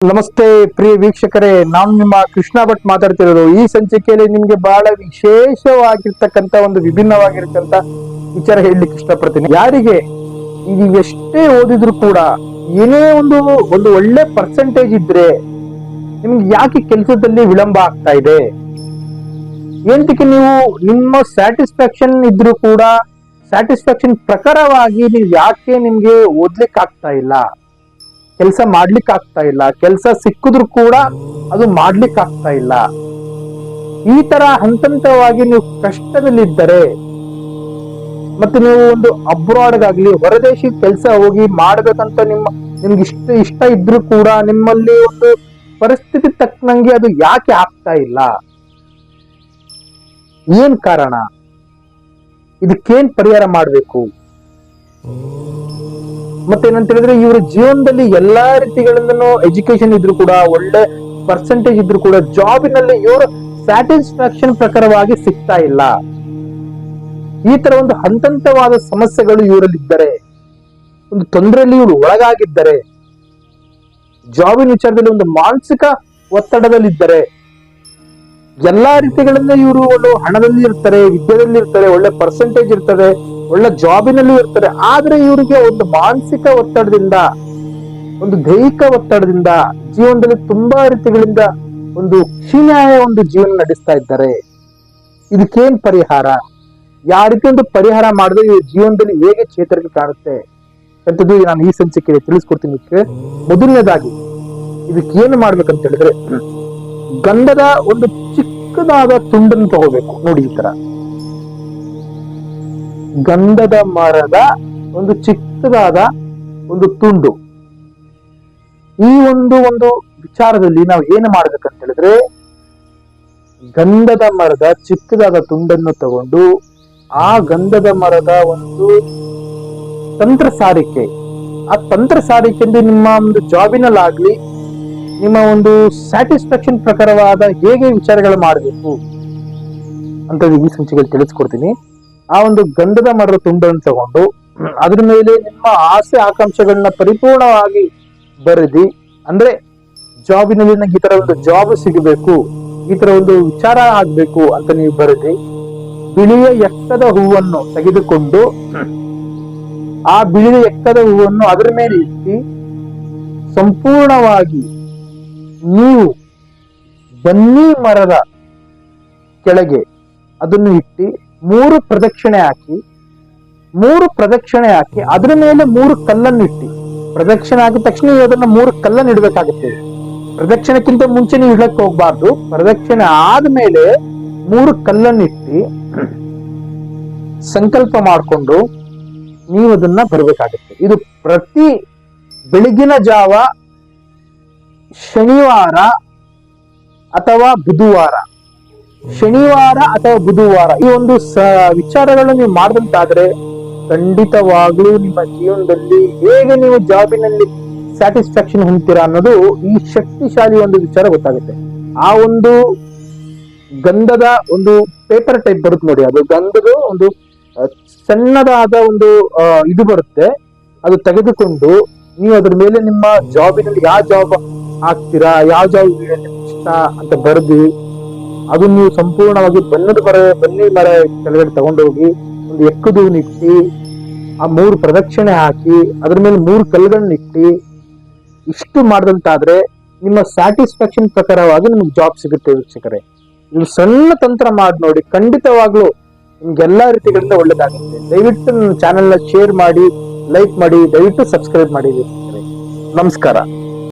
ನಮಸ್ತೆ ಪ್ರಿಯ ವೀಕ್ಷಕರೇ, ನಾನು ನಿಮ್ಮ ಕೃಷ್ಣ ಭಟ್ ಮಾತಾಡ್ತಿರೋದು. ಈ ಸಂಚಿಕೆಯಲ್ಲಿ ನಿಮ್ಗೆ ಬಹಳ ವಿಶೇಷವಾಗಿರ್ತಕ್ಕಂತ ಒಂದು ವಿಭಿನ್ನವಾಗಿರ್ತಕ್ಕಂತ ವಿಚಾರ ಹೇಳಲಿಕ್ಕೆ ಇಷ್ಟಪಡ್ತೀನಿ. ಯಾರಿಗೆ ಈಗ ಎಷ್ಟೇ ಓದಿದ್ರು ಕೂಡ ಏನೇ ಒಂದು ಒಂದು ಒಳ್ಳೆ ಪರ್ಸೆಂಟೇಜ್ ಇದ್ರೆ ನಿಮ್ಗೆ ಯಾಕೆ ಕೆಲಸದಲ್ಲಿ ವಿಳಂಬ ಆಗ್ತಾ ಇದೆ? ಏನಕ್ಕೆ ನೀವು ನಿಮ್ಮ ಸ್ಯಾಟಿಸ್ಫ್ಯಾಕ್ಷನ್ ಇದ್ರೂ ಕೂಡ ಸ್ಯಾಟಿಸ್ಫ್ಯಾಕ್ಷನ್ ಪ್ರಕಾರವಾಗಿ ನೀವು ಯಾಕೆ ನಿಮ್ಗೆ ಓದ್ಲಿಕ್ಕೆ ಆಗ್ತಾ ಇಲ್ಲ? ಕೆಲಸ ಮಾಡ್ಲಿಕ್ಕೆ ಆಗ್ತಾ ಇಲ್ಲ. ಕೆಲಸ ಸಿಕ್ಕಿದ್ರು ಕೂಡ ಅದು ಮಾಡ್ಲಿಕ್ಕೆ ಆಗ್ತಾ ಇಲ್ಲ. ಈ ತರ ಹಂತ ಹಂತವಾಗಿ ನೀವು ಕಷ್ಟದಲ್ಲಿದ್ದರೆ, ಮತ್ತೆ ನೀವು ಒಂದು ಅಬ್ರಾಡ್ಗಾಗ್ಲಿ ಹೊರದೇಶಕ್ಕೆ ಕೆಲಸ ಹೋಗಿ ಮಾಡ್ಬೇಕಂತ ನಿಮ್ಮ, ನಿಮ್ಗೆ ಇಷ್ಟ ಇಷ್ಟ ಇದ್ರೂ ಕೂಡ ನಿಮ್ಮಲ್ಲಿ ಒಂದು ಪರಿಸ್ಥಿತಿ ತಕ್ಕನಂಗೆ ಅದು ಯಾಕೆ ಆಗ್ತಾ ಇಲ್ಲ? ಏನ್ ಕಾರಣ? ಇದಕ್ಕೇನ್ ಪರಿಹಾರ ಮಾಡ್ಬೇಕು? ಮತ್ತೇನಂತ ಹೇಳಿದ್ರೆ ಇವರ ಜೀವನದಲ್ಲಿ ಎಲ್ಲಾ ರೀತಿಗಳಿಂದನೂ ಎಜುಕೇಶನ್ ಇದ್ರು ಕೂಡ, ಒಳ್ಳೆ ಪರ್ಸೆಂಟೇಜ್ ಇದ್ರು ಕೂಡ ಜಾಬಿನಲ್ಲಿ ಇವರು ಸ್ಯಾಟಿಸ್ಫ್ಯಾಕ್ಷನ್ ಪ್ರಕಾರವಾಗಿ ಸಿಗ್ತಾ ಇಲ್ಲ. ಈ ತರ ಒಂದು ಹಂತಂತವಾದ ಸಮಸ್ಯೆಗಳು ಇವರಲ್ಲಿದ್ದರೆ, ಒಂದು ತೊಂದರೆಯಲ್ಲಿ ಇವರು ಒಳಗಾಗಿದ್ದರೆ ಜಾಬಿನ ವಿಚಾರದಲ್ಲಿ ಒಂದು ಮಾನಸಿಕ ಒತ್ತಡದಲ್ಲಿದ್ದರೆ, ಎಲ್ಲಾ ರೀತಿಗಳಿಂದ ಇವರು ಒಂದು ಹಣದಲ್ಲಿ ಇರ್ತಾರೆ ವಿದ್ಯೆಯಲ್ಲಿ ಇರ್ತಾರೆ ಒಳ್ಳೆ ಪರ್ಸೆಂಟೇಜ್ ಇರ್ತದೆ ಒಳ್ಳೆ ಜಾಬಿನಲ್ಲಿ ಇರ್ತಾರೆ. ಆದ್ರೆ ಇವರಿಗೆ ಒಂದು ಮಾನಸಿಕ ಒತ್ತಡದಿಂದ, ಒಂದು ದೈಹಿಕ ಒತ್ತಡದಿಂದ, ಜೀವನದಲ್ಲಿ ತುಂಬಾ ರೀತಿಗಳಿಂದ ಒಂದು ಕ್ಷೀಣಾಯ ಒಂದು ಜೀವನ ನಡೆಸ್ತಾ ಇದ್ದಾರೆ. ಇದಕ್ಕೇನ್ ಪರಿಹಾರ? ಯಾವ ರೀತಿ ಒಂದು ಪರಿಹಾರ ಮಾಡಿದ್ರೆ ಇವ್ರ ಜೀವನದಲ್ಲಿ ಹೇಗೆ ಚೇತರಿಕೆ ಕಾಣುತ್ತೆ ಅಂತದ್ದು ನಾನು ಈ ಸಂಚಿಕೆಗೆ ತಿಳಿಸ್ಕೊಡ್ತೀನಿ ಮೊದಲನೇದಾಗಿ, ಇದಕ್ಕೆ ಏನು ಮಾಡ್ಬೇಕಂತ ಹೇಳಿದ್ರೆ, ಗಂಧದ ಒಂದು ಚಿಕ್ಕದಾದ ತುಂಡನ್ನು ತಗೋಬೇಕು. ನೋಡಿ ಈ ತರ ಗಂಧದ ಮರದ ಒಂದು ಚಿಕ್ಕದಾದ ಒಂದು ತುಂಡು. ಈ ಒಂದು ಒಂದು ವಿಚಾರದಲ್ಲಿ ನಾವು ಏನು ಮಾಡ್ಬೇಕಂತ ಹೇಳಿದ್ರೆ, ಗಂಧದ ಮರದ ಚಿಕ್ಕದಾದ ತುಂಡನ್ನು ತಗೊಂಡು ಆ ಗಂಧದ ಮರದ ಒಂದು ತಂತ್ರ ಸಾರಿಕೆ ಆ ತಂತ್ರ ಸಾರಿಕೆಯಿಂದ ನಿಮ್ಮ ಒಂದು ಜಾಬಿನಲ್ಲಾಗ್ಲಿ, ನಿಮ್ಮ ಒಂದು ಸ್ಯಾಟಿಸ್ಫ್ಯಾಕ್ಷನ್ ಪ್ರಕಾರವಾದ ಹೇಗೆ ವಿಚಾರಗಳು ಮಾಡಬೇಕು ಅಂತ ಈ ಸಂಚಿಕೆಯಲ್ಲಿ ತಿಳಿಸ್ಕೊಡ್ತೀನಿ. ಆ ಒಂದು ಗಂಧದ ಮರದ ತುಂಡನ್ನು ತಗೊಂಡು ಅದ್ರ ಮೇಲೆ ನಿಮ್ಮ ಆಸೆ ಆಕಾಂಕ್ಷೆಗಳನ್ನ ಪರಿಪೂರ್ಣವಾಗಿ ಬರೆದಿ, ಅಂದ್ರೆ ಜಾಬಿನಲ್ಲಿ ನಂಗೆ ಈ ತರ ಒಂದು ಜಾಬ್ ಸಿಗಬೇಕು, ಈ ತರ ಒಂದು ವಿಚಾರ ಆಗ್ಬೇಕು ಅಂತ ನೀವು ಬರೆದಿ, ಬಿಳಿಯ ಎಕ್ಕದ ಹೂವನ್ನು ತೆಗೆದುಕೊಂಡು ಆ ಬಿಳಿಯ ಎಕ್ಕದ ಹೂವನ್ನು ಅದರ ಮೇಲೆ ಇಟ್ಟು ಸಂಪೂರ್ಣವಾಗಿ ನೀವು ಬನ್ನಿ ಮರದ ಕೆಳಗೆ ಅದನ್ನು ಇಟ್ಟು ಮೂರು ಪ್ರದಕ್ಷಿಣೆ ಹಾಕಿ, ಮೂರು ಪ್ರದಕ್ಷಿಣೆ ಹಾಕಿ, ಅದ್ರ ಮೇಲೆ ಮೂರು ಕಲ್ಲನ್ನು ಇಟ್ಟು, ಪ್ರದಕ್ಷಿಣೆ ಆಗಿದ ತಕ್ಷಣ ಅದನ್ನ ಮೂರು ಕಲ್ಲನ್ನು ಇಡಬೇಕಾಗುತ್ತೆ. ಪ್ರದಕ್ಷಿಣಕ್ಕಿಂತ ಮುಂಚೆ ನೀವು ಇಡಕ್ಕೆ ಹೋಗ್ಬಾರ್ದು. ಪ್ರದಕ್ಷಿಣೆ ಆದ್ಮೇಲೆ ಮೂರು ಕಲ್ಲನ್ನು ಇಟ್ಟು, ಸಂಕಲ್ಪ ಮಾಡಿಕೊಂಡು ನೀವು ಅದನ್ನ ಬರಬೇಕಾಗುತ್ತೆ. ಇದು ಪ್ರತಿ ಬೆಳಗಿನ ಜಾವ ಶನಿವಾರ ಅಥವಾ ಬುಧವಾರ. ಶನಿವಾರ ಅಥವಾ ಬುಧವಾರ ಈ ಒಂದು ಸ ವಿಚಾರಗಳನ್ನು ನೀವು ಮಾಡಿದಂತಾದ್ರೆ ಖಂಡಿತವಾಗ್ಲೂ ನಿಮ್ಮ ಜೀವನದಲ್ಲಿ ಹೇಗೆ ನೀವು ಜಾಬಿನಲ್ಲಿ ಸ್ಯಾಟಿಸ್ಫ್ಯಾಕ್ಷನ್ ಹೊಂದ್ತೀರಾ ಅನ್ನೋದು ಈ ಶಕ್ತಿಶಾಲಿ ಒಂದು ವಿಚಾರ ಗೊತ್ತಾಗುತ್ತೆ. ಆ ಒಂದು ಗಂಧದ ಒಂದು ಪೇಪರ್ ಟೈಪ್ ಬರುತ್ತೆ ನೋಡಿ, ಅದು ಗಂಧದ ಒಂದು ಸಣ್ಣದಾದ ಒಂದು ಇದು ಬರುತ್ತೆ. ಅದು ತೆಗೆದುಕೊಂಡು ನೀವು ಅದ್ರ ಮೇಲೆ ನಿಮ್ಮ ಜಾಬಿನಲ್ಲಿ ಯಾವ ಜಾಬ್ ಆಗ್ತೀರಾ ಯಾವ ಜಾಬ್ ಇಷ್ಟ ಅಂತ ಬರೆದು ಅದು ನೀವು ಸಂಪೂರ್ಣವಾಗಿ ಬೆನ್ನದ ಮರ ಬನ್ನಿ ಮರ ಕೆಳಗಡೆ ತಗೊಂಡೋಗಿ ಒಂದು ಎಕ್ಕದು ಇಟ್ಟು, ಆ ಮೂರು ಪ್ರದಕ್ಷಿಣೆ ಹಾಕಿ, ಅದ್ರ ಮೇಲೆ ಮೂರು ಕಲ್ಲುಗಳನ್ನ ಇಟ್ಟು, ಇಷ್ಟು ಮಾಡಿದಂತಾದ್ರೆ ನಿಮ್ಮ ಸ್ಯಾಟಿಸ್ಫ್ಯಾಕ್ಷನ್ ಪ್ರಕಾರವಾಗಿ ನಿಮ್ಗೆ ಜಾಬ್ ಸಿಗುತ್ತೆ ವೀಕ್ಷಕರೇ. ನೀವು ಸಣ್ಣ ತಂತ್ರ ಮಾಡಿ ನೋಡಿ, ಖಂಡಿತವಾಗ್ಲೂ ನಿಮ್ಗೆ ಎಲ್ಲಾ ರೀತಿಗಳಿಂದ ಒಳ್ಳೇದಾಗುತ್ತೆ. ದಯವಿಟ್ಟು ನನ್ನ ಚಾನೆಲ್ನ ಶೇರ್ ಮಾಡಿ, ಲೈಕ್ ಮಾಡಿ, ದಯವಿಟ್ಟು ಸಬ್ಸ್ಕ್ರೈಬ್ ಮಾಡಿ ವೀಕ್ಷಕರೇ. ನಮಸ್ಕಾರ.